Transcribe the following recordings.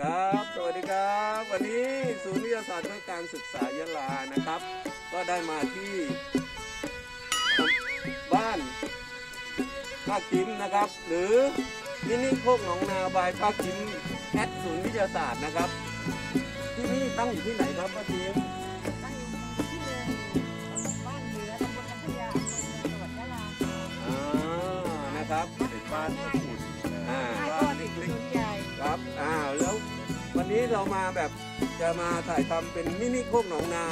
ครับ สวัสดีครับ วันนี้ศูนย์วิทยาศาสตร์เพื่อการศึกษายะลานะครับ ก็ได้มาที่บ้านป้าคิมนะครับ หรือมินิโคกหนองนาบายป้าคิมแอดศูนย์วิทยาศาสตร์นะครับ ที่นี่ตั้งอยู่ที่ไหนครับป้าคิมตั้งอยู่ที่เดิมบ้านเหนือตำบลลำพญาอำเภอเมืองจังหวัดยะลาอ่านะครับเป็นบ้านอบอุ่นอ่าง่ายบ้าก็นติดเล็ศูกนย์ใหญ่ๆ เรามาแบบจะมาถ่ายทำเป็นมินิโคกหนองนา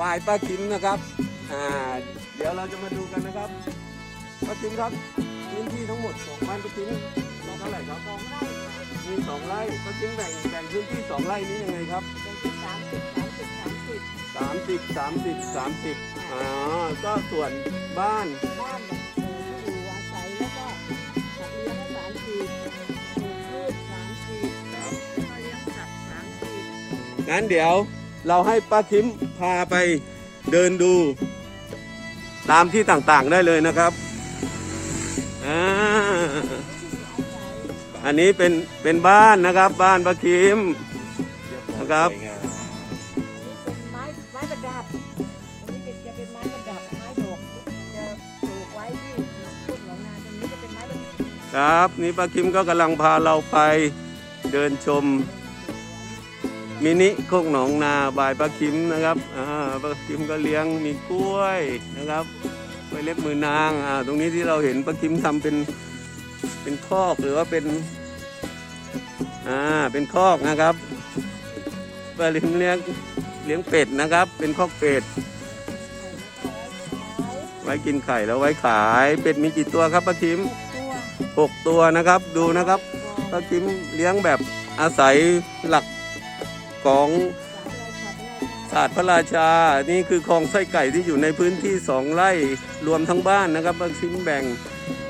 บายป้าคิมนะครับอ่าเดี๋ยวเราจะมาดูกันนะครับป้าคิมครับพื้นที่ทั้งหมดของบ้านป้าคิมมีเท่าไหร่ครับสองไร่ค่ะมีสองไร่ป้าคิมแบ่งแบ่งพื้นที่สองไร่นี้ยังไงครับเป็นที่สามสิบสามสิบสามสิบสามสิบสามสิบสามสิบอ๋อก็ส่วนบ้านบ้าน งั้นเดี๋ยวเราให้ป้าคิมพาไปเดินดู ตามที่ต่างๆได้เลยนะครับอ่าอันนี้เป็นเป็นบ้านนะครับ บ้านป้าคิมนะครับสวยงามเป็นไม้ไม้ประดับอันนี้เป็นจะเป็นไม้ประดับไม้ดอกจะปลูกไว้ที่พุทธหนองนาตรงนี้จะเป็นไม้ประดับ ครับ นี่ป้าคิมก็กำลังพาเราไปเดินชม มินิโคกหนองนาบายป้าคิมนะครับอ่าป้าคิมก็เลี้ยงมีกล้วยนะครับกล้วยเล็บมือนางอ่าตรงนี้ที่เราเห็นป้าคิมทำเป็นเป็นคอกหรือว่าเป็นอ่าเป็นคอกนะครับป้าเลี้ยงเลี้ยงเลี้ยงเป็ดนะครับ เป็นคอกเป็ด ไว้กินไข่แล้วไว้ขายเป็ดมีกี่ตัวครับป้าคิมตัวหกตัวนะครับดูนะครับป้าคิมเลี้ยงแบบอาศัยหลัก ของศาสตร์พระราชา นี่คือคลองไส้ไก่ที่อยู่ในพื้นที่สองไร่รวมทั้งบ้านนะครับป้าคิมแบ่ง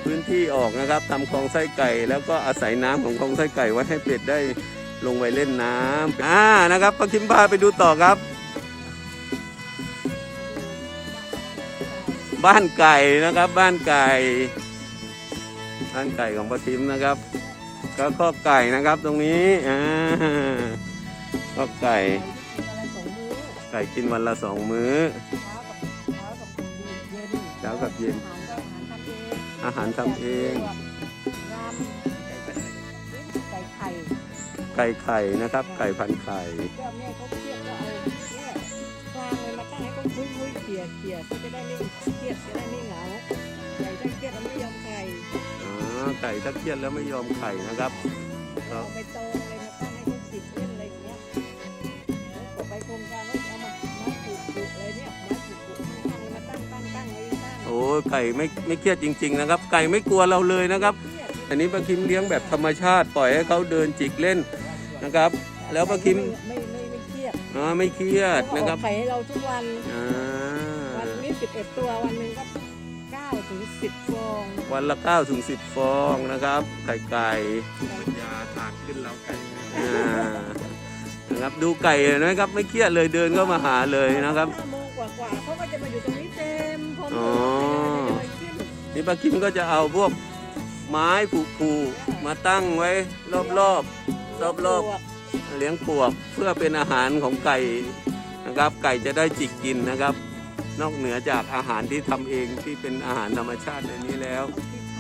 พื้นที่ออกนะครับทำคลองไส้ไก่ แล้วก็อาศัยน้ำของคลองไส้ไก่ไว้ให้เป็ดได้ลงไปเล่นน้ำอ่านะครับป้าคิมพาไปดูต่อครับ บ้านไก่นะครับ บ้านไก่ บ้านไก่ของป้าทิมนะครับ ก็ข้อกไก่นะครับตรงนี้อ่า กไก่ ไก่กินวันละสองมื้อ เช้ากับเย็น อาหารทำเอง ไก่ไข่ไก่ไข่นะครับ ไก่พันไข่ก็แม่เขาเครียดก็เอาเนี่ยฟางเลยมาตั้งให้เขาคุยคุยเขี่ยเขี่ยเขาจะได้ไม่เครียดจะได้ไม่เหงาไก่ถ้าเครียดแล้วไม่ยอมไข่อ๋อ ไก่ถ้าเครียดแล้วไม่ยอมไข่นะครับ เอาไปโตอะไรม อ้ไก่ไม่ไม่เครียดจริง ๆ นะครับ ไก่ไม่กลัวเราเลยนะครับเครียดอันนี้ป้าคิมเลี้ยงแบบธรรมชาติปล่อยให้เขาเดินจิกเล่นนะครับ แล้วป้าคิมไม่ไม่ไม่เครียดอ๋อไม่เครียดเขานะอคอรับกไข่ให้เราทุกวันอ่าวันนี้สิบเอ็ดตัววันหนึ่งก็เก้าถึงสิบฟองวันละ9ถึง10ฟองนะครับไข่ไก่ปัญญาทานขึ้นแล้วไก่อ่านะครับดูไก่นะครับไม่เครียดเลยเดินเข้ามาหาเลยนะครับ ห้าโมงกว่าๆเขาก็จะมาอยู่ตรงนี้เต็มพร้อ มอ๋อเลยขึ้นนี่ป้าคิมก็จะเอาพวกไม้ผูกๆมาตั้งไว้รอบๆรอบๆเลี้ยงปลวกเพื่อเป็นอาหารของไก่นะครับ ไก่จะได้จิกกินนะครับ นอกเหนือจากอาหารที่ทำเองที่เป็นอาหารธรรมชาติในนี้แล้ว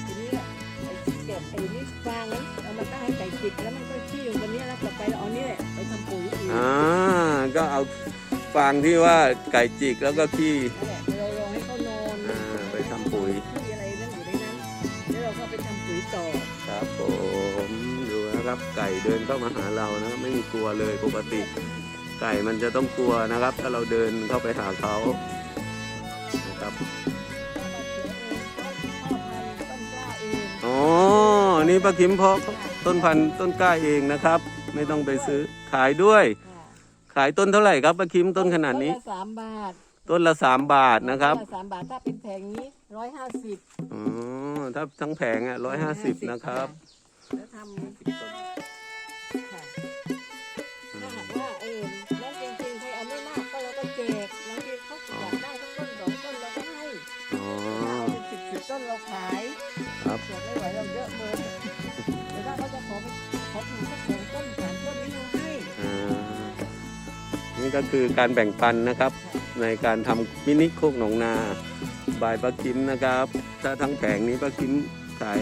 ทีนี้แหละไอ้เก็บไอ้นี่ฟางนั้นเอามาตั้งให้ไก่จิกแล้วมันก็ขี้อยู่บนนี้แล้วต่อไปเราเอานี่แหละไปทำปุ๋ยอีกอ่า ก็เอาฟางที่ว่าไก่จิกแล้วก็ขี้นั่นแหละ ปทำปุ๋ยต่อครับผมดูนะครับไก่เดินเข้ามาหาเรานะไม่มีกลัวเลยปกติ ไก่มันจะต้องกลัวนะครับ ถ้าเราเดินเข้าไปหาเขานะครับอ๋อนี่ป้าคิมเพาะต้นพันธุ์ต้นกล้าเองนะครับ ไม่ต้องไปซื้อขายด้วย ขายต้นเท่าไหร่ครับป้าคิมต้นขนาดนี้ต้ละสามบาทต้นละสามบาทนะครับต้ละสามบาทถ้าเป็นแผงนี้ ร้อยห้าสิบอ๋อถ้าทั้งแผงอะร้อยห้าสิบนะครับ แล้วทำค่าหากว่าเออแล้วจริงๆใครเอาไม่มากก็เราก็แจกบางทีเขาอยากได้ทั้งต้นสองต้นเราก็ให้อ๋อเเป็นสิบสิต้นเราขายครับ เกิไม่เราเยอะเบอร์แต่ถ้าเขาจะขอไปขอปลูสักสองต้นสามต้นนี้เรให้อ่านี่ก็คือการแบ่งปันนะครับ ในการทำมินิโคกหนองนา บายป้าคิมนะครับ ถ้าทั้งแผงนี้ป้าคิมขาย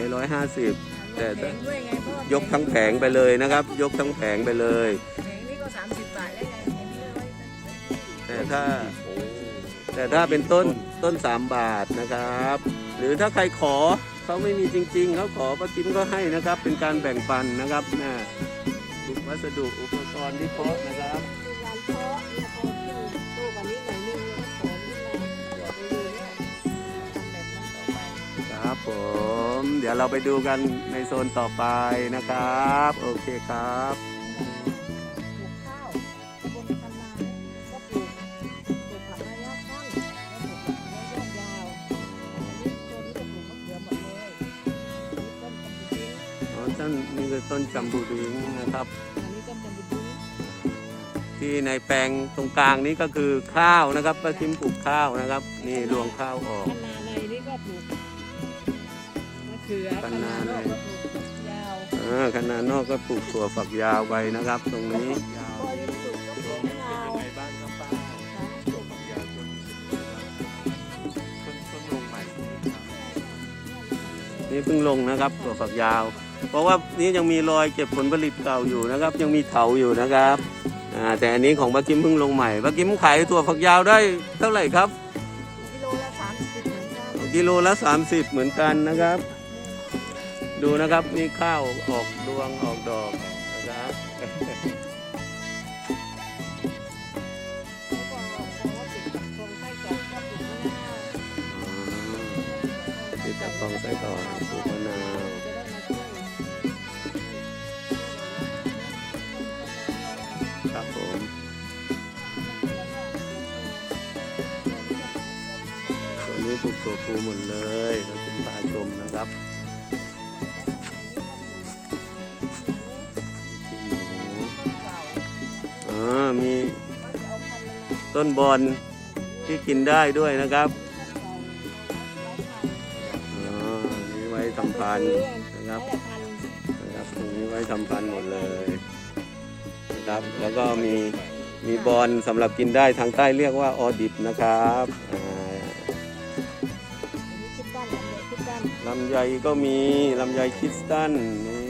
150แต่แผงด้วยไงเพราะว่ยกทั้งแผงไปเลยนะครับ ยกทั้งแผงไปเลย แผงนี้ก็30บาทแล้วไงแผงนี้ร้อยแต่ถ้าแต่ถ้าเป็นต้นต้น3บาทนะครับ หรือถ้าใครขอเขาไม่มีจริง ๆเขาขอป้าคิมก็ให้นะครับ เป็นการแบ่งปันนะครับนะวัสดุอุปกรณ์ที่เพาะนะครับการเพาะเนี่ยพอขึ้นตู้กว่านี้หน่อยนึง ผม เดี๋ยวเราไปดูกันในโซนต่อไปนะครับ โอเคครับปลูกข้าวบนคันนาก็ปลูกปลูกผักระยะสั้นแล้วปลูกผักระยะยาวอันนี้ตัวนี้ก็ปลูกมะเขือหมดเลยนี่ต้นจำปาดิ้งอ๋อต้นนี่คือต้นจำบูดิงนะครับ อันนี้ต้นจำปาดิ้งที่ในแปลงตรงกลางนี้ก็คือข้าวนะครับป้าทิมปลูกข้าวนะครับ นี่รวงข้าวออก คันนาในนี่ก็ปลูก ขือคัคันาในอกก็ปลูกยาวอ่าขนาดนอกก็ปลูกถั่วฝักยาวไปนะครับ ตรงนี้ยาวพอที่ปลูกก็ปลูกมะนาวเป็นยังไงบ้างครับป้าค่ะตัวฝักยาวต้นต้นต้นลงใหม่ใช่ไหมครับนี่เพิ่งลงนะครับถั่วฝักยาว เพราะว่านี่ยังมีรอยเก็บผลผลิตเก่าอยู่นะครับ ยังมีเถาอยู่นะครับอ่าแต่อันนี้ของป้ากิมเพิ่งลงใหม่ป้ากิมขายถั่วฝักยาวได้เท่าไหร่ครับกิโลละสามสิบเหมือนกันกิโลละ30 เหมือนกันนะครับ ดูนะครับนี่ข้าวออกดวงออกดอกนะครับเขาบอกว่าติดกับโครงไส้กรอกก็ปลูกมะนาวติดกับกองไส้กรอกปลูกมะนาวจะได้มาช่วยครับผมตัวนี้ปลูกตัวปูหมดเลยเราเป็นปลาชมนะครับ ต้นบอลที่กินได้ด้วยนะครับอ่านี่ไว้ทำพันธุ์นะครับ นะครับตรงนี้ไว้ทำพันธุ์หมดเลยนะครับ แล้วก็มีมีบอลสำหรับกินได้ทางใต้เรียกว่าออดิบนะครับอ่าคิดด้านคิดด้านลำไยก็มีลำไยคริสตันนี่นี่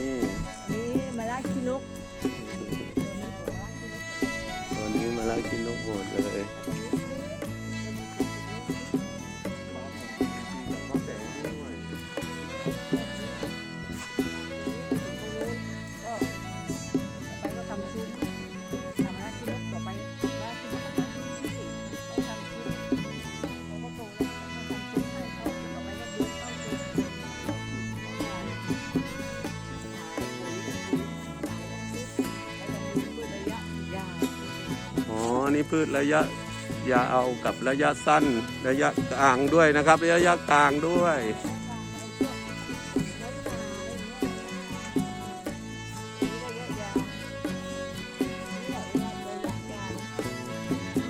พืชระยะยาวกับระยะสั้น ระยะกลางด้วยนะครับ ระยะกลางด้วย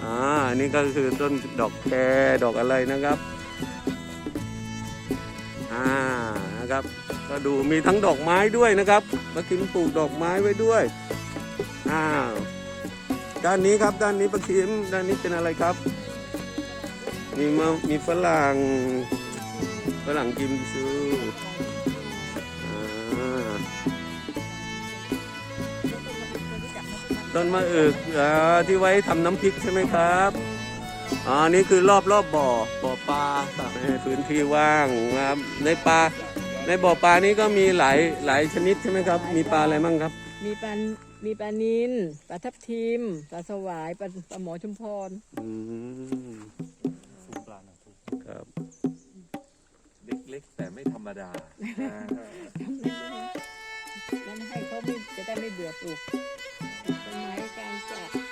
อ่าอันนี่ก็คือต้นดอกแครดอกอะไรนะครับอ่านะครับ ก็ดูมีทั้งดอกไม้ด้วยนะครับมาคิมปลูกดอกไม้ไว้ด้วยอ้าว ด้านนี้ครับด้านนี้ปะคิมด้านนี้เป็นอะไรครับ มีมะมีฝรั่งฝรั่งกิมซูต้นมะอึกอที่ไว้ทำน้ำพริกใช่ไหมครับอ๋อนี่คือรอบรอบบ่อบ่อปลาให้พื้นที่ว่างครับในปลาในบ่อปลานี้ก็มีหลายหลายชนิดใช่ไหมครับ มีปลาอะไรบ้างครับ มีปลา มีปลานินปลาทับทิมปลาสวายปลาปลาหมอชุมพรอืมสูงปลาหนักทุกครับ เล็กๆ แต่ไม่ธรรมดาอ่านั่นให้เขาไม่จะได้ไม่เบื่อปลูกปลูกต้นไม้กลางจากยอด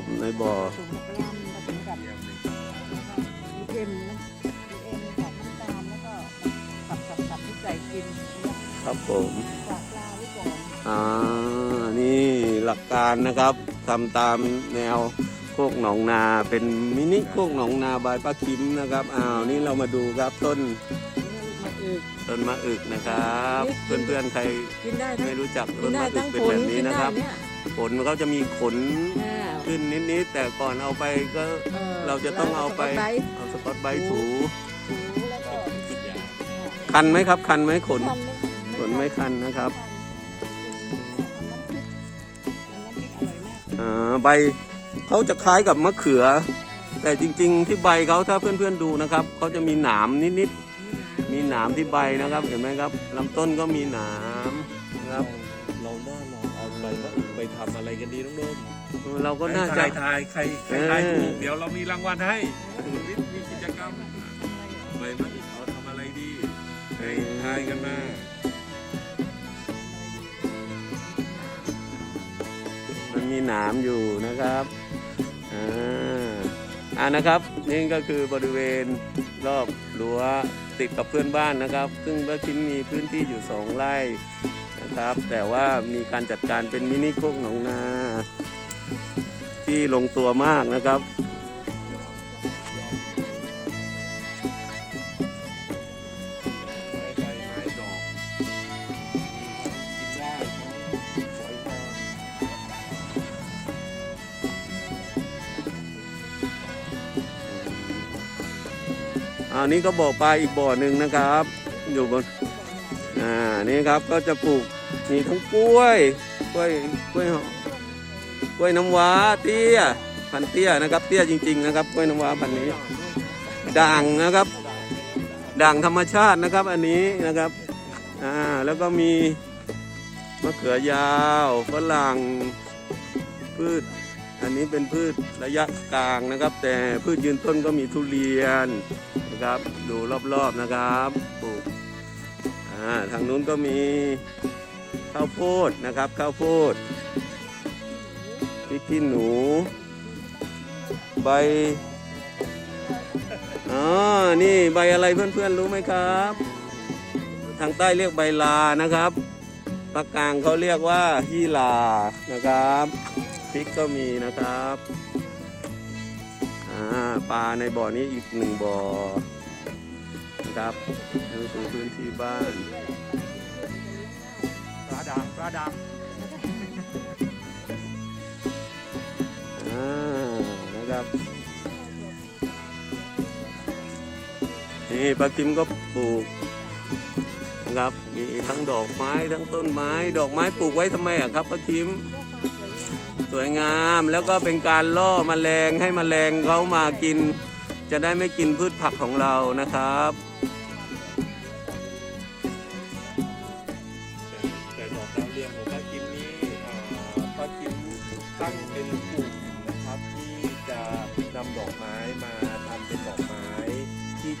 บในบ่อถุงกล้ามผสมกับๆเยี่ยมเลยมีเอ็มนะมีเอ็มกับน้ำตาลแล้วก็สับสับสับที่ใส่กินครับผมฝากปลาไว้ก่อนอ่า นี่หลักการนะครับทำตามแนวโคกหนองนาเป็นมินิโคกหนองนาบายป้าคิมนะครับอ้าวนี่เรามาดูครับต้นมาอึกต้นมะอึกนะครับ เพื่อนๆใครกินได้ทั้งไม่รู้จักกิต้นนได้มะอึทั้กงเป็นผแบลบนี้กินนะได้ครับเนี่ยผลมันก็จะมีขน อ่า ขึ้นนิดๆแต่ก่อนเอาไปก็ออเราจะต้องเอาไปแล้วก็เอาสกอตไบรท์ถูถูแล้วก็ขึ้นยาคันไหมครับ คันไหมขน ทำขนไม่คันนะครับอ่าใบเขาจะคล้ายกับมะเขือ แต่จริงๆ ที่ใบเขาถ้าเพื่อนๆดูนะครับเขาจะมีหนามนิดๆมีหนามที่ใบนะครับ เห็นไหมครับลำต้นก็มีหนามนะครับ ทำอะไรกันดีน้องโดมเราก็น่าจะทายทายใครใครเออทายถูกเดี๋ยวเรามีรางวัลให้ศูนย์วิทย์มีกิจกรรมใบมะอึกเอาทำอะไรดีใครทายกันมามันมีหนามอยู่นะครับอ่าอ่านะครับ นี่ก็คือบริเวณรอบรั้วติดกับเพื่อนบ้านนะครับ ซึ่งเมื่อคิมมีพื้นที่อยู่สองไร่ นะครับ แต่ว่ามีการจัดการเป็นมินิโคกหนองนา ที่ลงตัวมากนะครับ อันนี้ก็บ่อปลาอีกบ่อหนึ่งนะครับ อยู่บนอ่านี่ครับก็จะปลูก มีทั้งกล้วย กล้วย กล้วยหอมกล้วยน้ำว้าเตี้ย พันเตี้ยนะครับ เตี้ยจริง ๆ นะครับ กล้วยน้ำว้าพันนี้ ด่างนะครับ ด่างธรรมชาตินะครับ อันนี้นะครับ อ่า แล้วก็มีมะเขือยาวฝรั่งพืช อันนี้เป็นพืชระยะกลางนะครับ แต่พืชยืนต้นก็มีทุเรียนนะครับ ดูรอบๆนะครับปลูกอ่าทางนู้นก็มี ข้าวโพดนะครับข้าวโพดพริกขี้หนู ใบอ๋อนี่ใบอะไรเพื่อนๆรู้ไหมครับ ทางใต้เรียกใบลานะครับภาคกลางเขาเรียกว่าฮีลานะครับพริกก็มีนะครับปลาในบ่อนี้อีกหนึ่งบ่อนะครับนี่คือพื้นที่บ้าน ลาดังปลาดังอ่านะครับนี่ปลากิมก็ปลูกนะครับมีทั้งดอกไม้ทั้งต้นไม้ ดอกไม้ปลูกไว้ทำไมอะครับปลากิมสวยงามแล้วก็เป็นการล่อมแมลงให้มแมลงเขามากิน จะได้ไม่กินพืชผักของเรานะครับ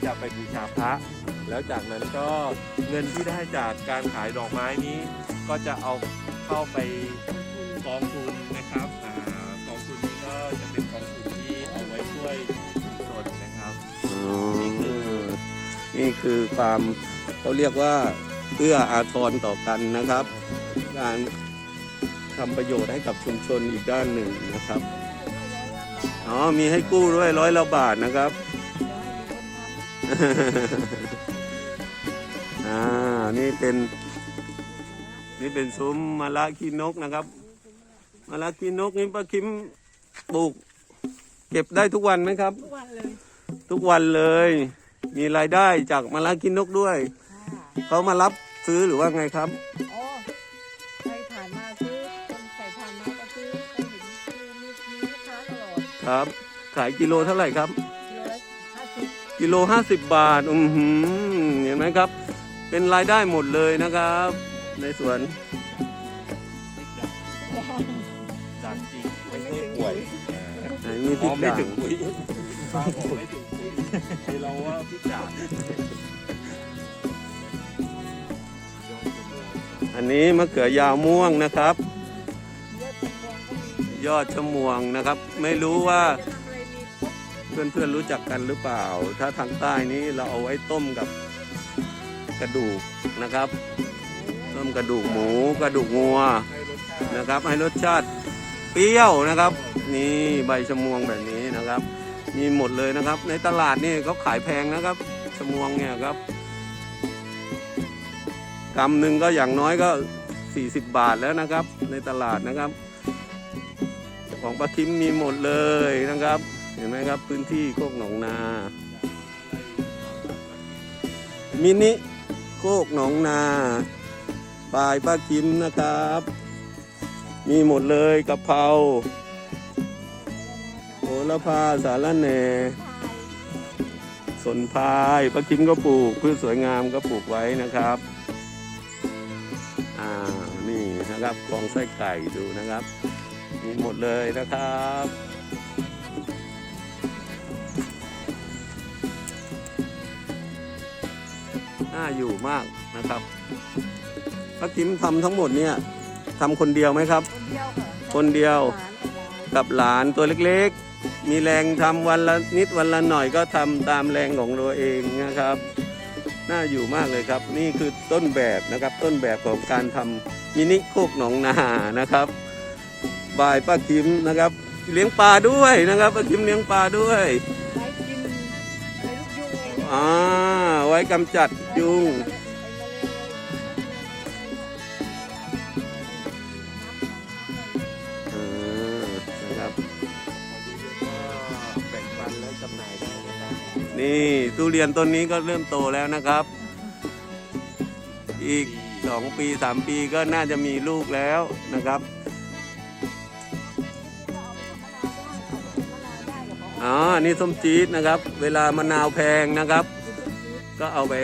จะไปบูชาพระ แล้วจากนั้นก็เงินที่ได้จากการขายดอกไม้นี้ ก็จะเอาเข้าไปกองทุนนะครับกองทุนนี้ก็จะเป็นกองทุนที่เอาไว้ช่วยชุมชนนะครับอ๋อนี่คือความเขาเรียกว่าเอื้ออาทรต่อกันนะครับ การทำประโยชน์ให้กับชุมชนอีกด้านหนึ่งนะครับ อ๋อ มีให้กู้ด้วยร้อยละบาทนะครับ อ่า นี่เป็น นี่เป็นซุ้มมะละขี้นกนะครับมะละขี้นกนี่ป้าคิมปลูก เก็บได้ทุกวันไหมครับ ทุกวันเลย ทุกวันเลย มีรายได้จากมะละกินนกด้วยค่ะเขามารับซื้อหรือว่าไงครับอ๋อใครผ่านมาซื้อคนใส่ผ่านมาก็ซื้อไปเห็นคือมีมีลูกค้าตลอดครับ ขายกิโลเท่าไหร่ครับ กิโลห้าสิบบาทอือหือเห็นไหมครับ เป็นรายได้หมดเลยนะครับ ในสวนดังจริงไม่ใช่ป่วยไหนมีพริอ๋อกไม่ด่างถึงปุ๋ยป้าบอกไม่ถึงปุ๋ยให้เราว่าพี่จ่าอันนี้มะเขือยาวม่วงนะครับเยอะเป็นพวงก็มียอดชะมวงนะครับ ไม่รู้ว่า เพื่อนๆรู้จักกันหรือเปล่า ถ้าทางใต้นี้เราเอาไว้ต้มกับกระดูกนะครับ ต้มกระดูกหมูกระดูกงัวนะครับ ให้รสชาติเปรี้ยวนะครับ นี่ใบชะมวงแบบนี้นะครับ มีหมดเลยนะครับ ในตลาดนี่เขาขายแพงนะครับชะมวงเนี่ยครับกำหนึ่งก็อย่างน้อยก็ 40 บาทแล้วนะครับ ในตลาดนะครับ ของปลาคิมมีหมดเลยนะครับ ห็นไหมครับพื้นที่โคกหนองนา มินิโคกหนองนาปลายป้าคิมนะครับ มีหมดเลยกะเพราโหระพาสารแหน่สนพายป้าคิมก็ปลูกพืชสวยงามก็ปลูกไว้นะครับอ่านี่นะครับกองไส้ไก่ดูนะครับ มีหมดเลยนะครับ น่าอยู่มากนะครับป้าคิมทำทั้งหมดเนี่ยทำคนเดียวไหมครับ คนเดียวค่ะคนเดียวหลานกับหลานกับหลานตัวเล็กๆ มีแรงทำวันละนิดวันละหน่อยก็ทำตามแรงของตัวเองนะครับ น่าอยู่มากเลยครับ นี่คือต้นแบบนะครับ ต้นแบบของการทำมินิโคกหนองนานะครับบายป้าคิมนะครับ เลี้ยงปลาด้วยนะครับป้าคิมเลี้ยงปลาด้วยไว้กินในลูกยุงเองอ่า ไว้กำจัดยุง อ่านะครับ แบ่งปันและจำหน่ายได้นะครับนี่ทุเรียนต้นนี้ก็เริ่มโตแล้วนะครับ อีกสองปีสามปีก็น่าจะมีลูกแล้วนะครับ อ๋อ นี่ส้มจี๊ดนะครับ เวลามะนาวแพงนะครับ ก็เอาไป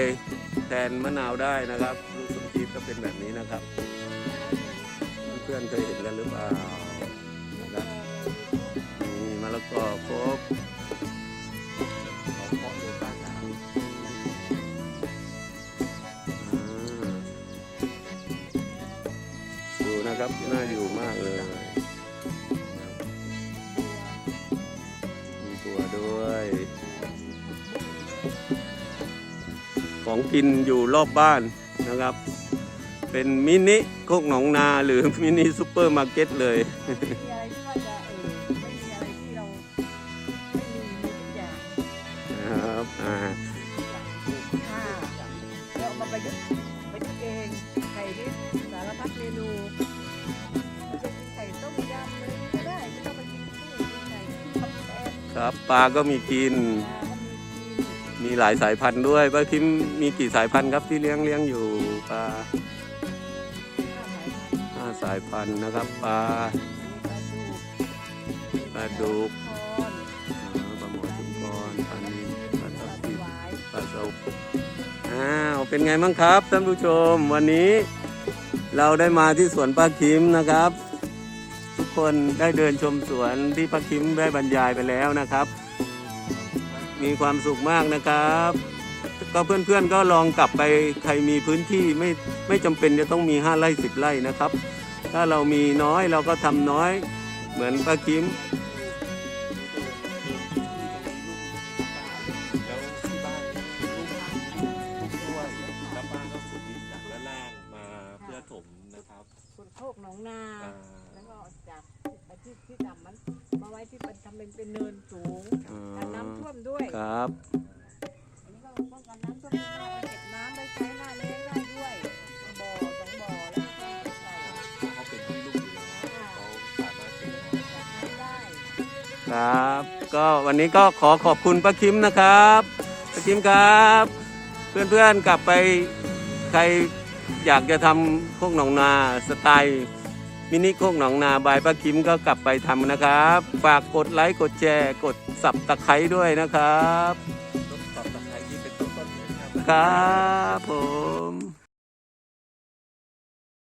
แทนมะนาวได้นะครับลูกส้มจี๊ดก็เป็นแบบนี้นะครับ เพื่อนๆเคยเห็นกันหรือเปล่านะครับนี่มะละกอครบของเพาะเลยบ้านเราดูนะครับน่าอยู่มากเลย กินอยู่รอบบ้านนะครับ เป็นมินิโคกหนองนาหรือมินิซูเปอร์มาร์เก็ตเลย มีอะไรที่ว่าจะเออไม่มีอะไรที่เราไม่มีมีทุกอย่างนะครับอ่าค่ะเราเอามาประยุกต์ไปทำเองไข่ดิบสารพัดเมนูเราจะกินไข่ต้มยำเลยก็ได้ไม่ต้องไปกินกุ้งกินไข่ต้มแซ่บครับปลาก็มีกินปลาก็มีกินมี หลายสายพันธุ์ด้วยป้าคิมมีกี่สายพันธุ์ครับที่เลี้ยงเลี้ยงอยู่ปลาห้าสายพันธุ์นะครับปลาปลาดุกปลาดุกปลาหมอชุมพรปลานิลปลาปทัลาบสทิมวายปลาสวอ้าวเป็นไงบ้างครับท่านผู้ชมวันนี้เราได้มาที่สวนป้าคิมนะครับ ทุกคนได้เดินชมสวนที่ป้าคิมได้บรรยายไปแล้วนะครับ มีความสุขมากนะครับ ก็เพื่อนๆก็ลองกลับไปใครมีพื้นที่ไม่ไม่จำเป็นจะต้องมี 5ไร่10ไร่นะครับ ถ้าเรามีน้อยเราก็ทำน้อย เหมือนป้าคิม อันนี้ก็ป้องกันน้ำท่วมได้เอาเก็บน้ำไปใช้หน้าแล้งได้ด้วยบ่อสองบ่อแล้วก็ใส่เขาเป็นที่ลูกอยู่แล้วเขาสามารถเป็นได้จากน้ำได้ครับ ก็วันนี้ก็ขอขอบคุณป้าคิมนะครับป้าคิมครับ เพื่อนๆกลับไปใครอยากจะทำโคกหนองนาสไตล์ มินิโคกหนองนาบายป้าคิมก็กลับไปทำนะครับ ฝากกดไลค์กดแชร์กดสับตะไคร้ด้วยนะครับต้องตอบตะไคร้ที่เป็นต้นๆเลยนะครับครับผม